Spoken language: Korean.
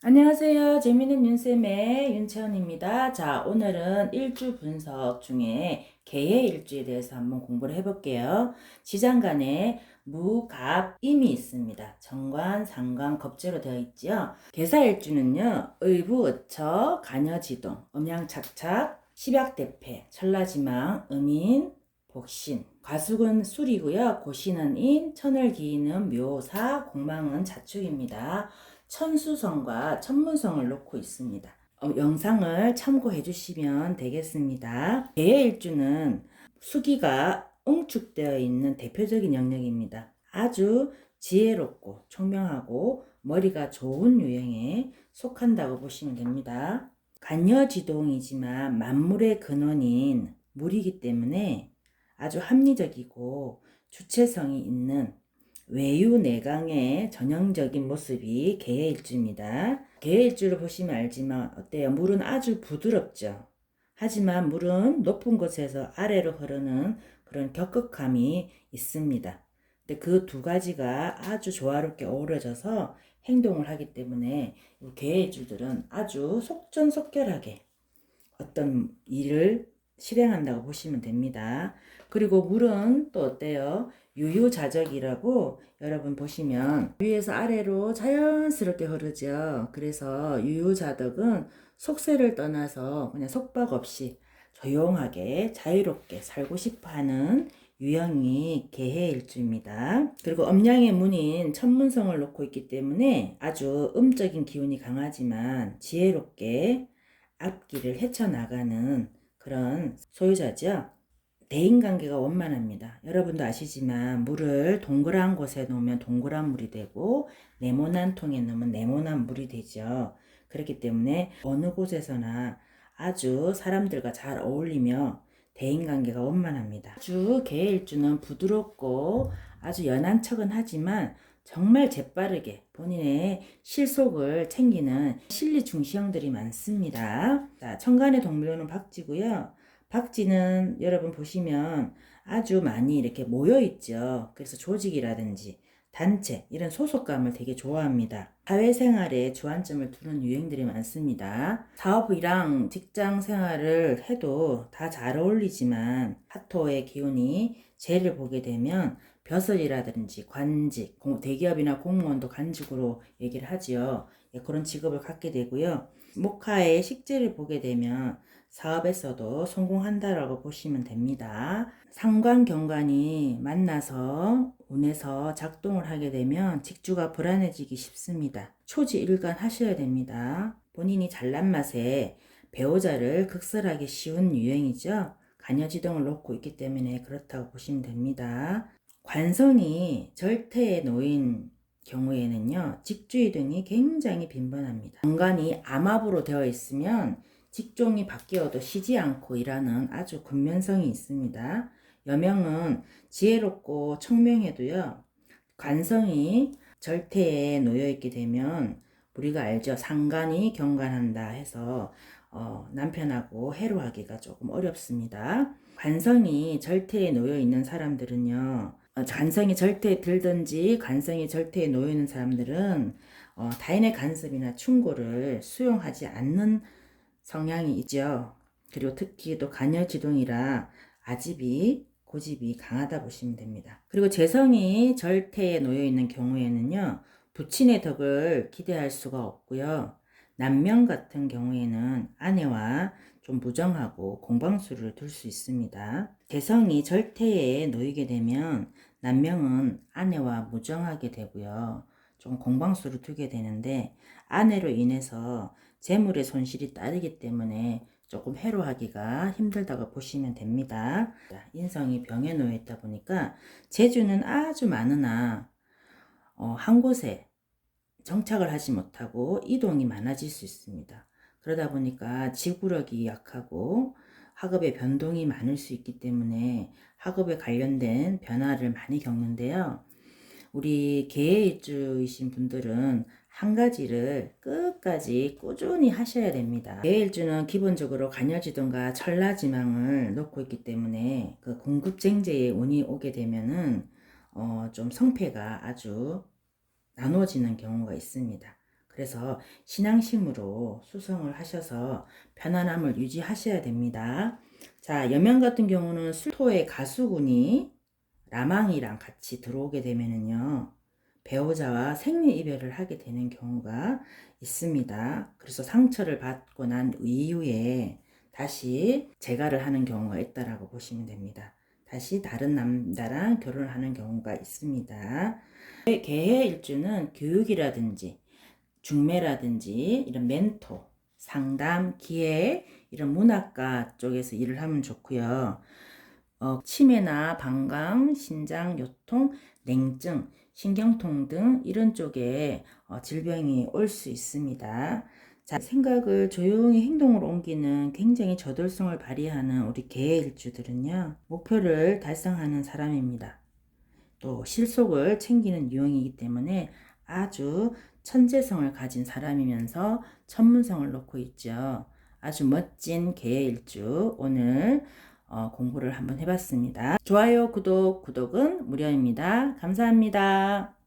안녕하세요. 재미있는 윤쌤의 윤채원입니다. 자, 오늘은 일주 분석 중에 개의 일주에 대해서 한번 공부를 해볼게요. 지장 간에 무, 갑, 임이 있습니다. 정관, 상관, 겁재로 되어 있죠. 개사 일주는요, 의부, 의처, 간여지동, 음양착착, 십약대패, 천라지망, 음인, 복신. 과숙은 술이고요. 고신은 인, 천을 기이는 묘사, 공망은 자축입니다. 천수성과 천문성을 놓고 있습니다. 어, 영상을 참고해 주시면 되겠습니다. 개의 일주는 수기가 응축되어 있는 대표적인 영역입니다. 아주 지혜롭고 총명하고 머리가 좋은 유형에 속한다고 보시면 됩니다. 간여지동이지만 만물의 근원인 물이기 때문에 아주 합리적이고 주체성이 있는 외유내강의 전형적인 모습이 개의 일주입니다. 개의 일주를 보시면 알지만 어때요? 물은 아주 부드럽죠. 하지만 물은 높은 곳에서 아래로 흐르는 그런 격극함이 있습니다. 근데 그 두 가지가 아주 조화롭게 어우러져서 행동을 하기 때문에 개의 일주들은 아주 속전속결하게 어떤 일을 실행한다고 보시면 됩니다. 그리고 물은 또 어때요? 유유자적이라고 여러분 보시면 위에서 아래로 자연스럽게 흐르죠. 그래서 유유자덕은 속세를 떠나서 그냥 속박 없이 조용하게 자유롭게 살고 싶어 하는 유형이 개해일주입니다. 그리고 음양의 문인 천문성을 놓고 있기 때문에 아주 음적인 기운이 강하지만 지혜롭게 앞길을 헤쳐나가는 그런 소유자죠. 대인관계가 원만합니다. 여러분도 아시지만 물을 동그란 곳에 놓으면 동그란 물이 되고 네모난 통에 넣으면 네모난 물이 되죠. 그렇기 때문에 어느 곳에서나 아주 사람들과 잘 어울리며 대인관계가 원만합니다. 아주 개일주는 부드럽고 아주 연한 척은 하지만 정말 재빠르게 본인의 실속을 챙기는 실리 중시형들이 많습니다. 자, 천간의 동물로는 박쥐고요. 박쥐는 여러분 보시면 아주 많이 이렇게 모여 있죠. 그래서 조직이라든지 단체 이런 소속감을 되게 좋아합니다. 사회생활에 주안점을 두는 유행들이 많습니다. 사업이랑 직장 생활을 해도 다 잘 어울리지만 사토의 기운이 재를 보게 되면 벼슬이라든지 관직, 대기업이나 공무원도 관직으로 얘기를 하지요. 예, 그런 직업을 갖게 되고요. 목화의 식재를 보게 되면 사업에서도 성공한다라고 보시면 됩니다. 상관 경관이 만나서 운에서 작동을 하게 되면 직주가 불안해지기 쉽습니다. 초지일관 하셔야 됩니다. 본인이 잘난 맛에 배우자를 극설하기 쉬운 유행이죠. 간여지동을 놓고 있기 때문에 그렇다고 보시면 됩니다. 관성이 절태에 놓인 경우에는요, 직주이등이 굉장히 빈번합니다. 공간이 암압으로 되어 있으면 직종이 바뀌어도 쉬지 않고 일하는 아주 근면성이 있습니다. 여명은 지혜롭고 청명해도요, 관성이 절태에 놓여 있게 되면 우리가 알죠. 상관이 경관한다 해서 어, 남편하고 해로하기가 조금 어렵습니다. 관성이 절태에 놓여 있는 사람들은요, 어, 간성이 절대에 들든지 간성이 절대에 놓여 있는 사람들은 어, 타인의 간섭이나 충고를 수용하지 않는 성향이 있죠. 그리고 특히 또 간여지동이라 아집이 고집이 강하다 보시면 됩니다. 그리고 재성이 절태에 놓여 있는 경우에는요. 부친의 덕을 기대할 수가 없고요. 남명 같은 경우에는 아내와 좀 무정하고 공방수를 둘 수 있습니다. 재성이 절태에 놓이게 되면 남명은 아내와 무정하게 되고요. 좀 공방수를 두게 되는데 아내로 인해서 재물의 손실이 따르기 때문에 조금 해로하기가 힘들다고 보시면 됩니다. 인성이 병에 놓여 있다 보니까 재주는 아주 많으나 어, 한 곳에 정착을 하지 못하고 이동이 많아질 수 있습니다. 그러다 보니까 지구력이 약하고 학업의 변동이 많을 수 있기 때문에 학업에 관련된 변화를 많이 겪는데요. 우리 개일주이신 분들은 한 가지를 끝까지 꾸준히 하셔야 됩니다. 개일주는 기본적으로 간여지동과 천라지망을 놓고 있기 때문에 그 공급쟁제에 운이 오게 되면은 어, 좀 성패가 아주 나눠지는 경우가 있습니다. 그래서 신앙심으로 수성을 하셔서 편안함을 유지하셔야 됩니다. 자, 여명 같은 경우는 술토의 가수군이 라망이랑 같이 들어오게 되면은요. 배우자와 생리 이별을 하게 되는 경우가 있습니다. 그래서 상처를 받고 난 이후에 다시 재가를 하는 경우가 있다라고 보시면 됩니다. 다시 다른 남자랑 결혼을 하는 경우가 있습니다. 개해 일주는 교육이라든지 중매라든지 이런 멘토, 상담, 기획 이런 문학과 쪽에서 일을 하면 좋고요. 어, 치매나 방광, 신장, 요통, 냉증, 신경통 등 이런 쪽에 어, 질병이 올 수 있습니다. 자, 생각을 조용히 행동으로 옮기는 굉장히 저돌성을 발휘하는 우리 개일주들은요, 목표를 달성하는 사람입니다. 또 실속을 챙기는 유형이기 때문에 아주 천재성을 가진 사람이면서 천문성을 놓고 있죠. 아주 멋진 개일주 오늘 어, 공부를 한번 해봤습니다. 좋아요, 구독, 구독은 무료입니다. 감사합니다.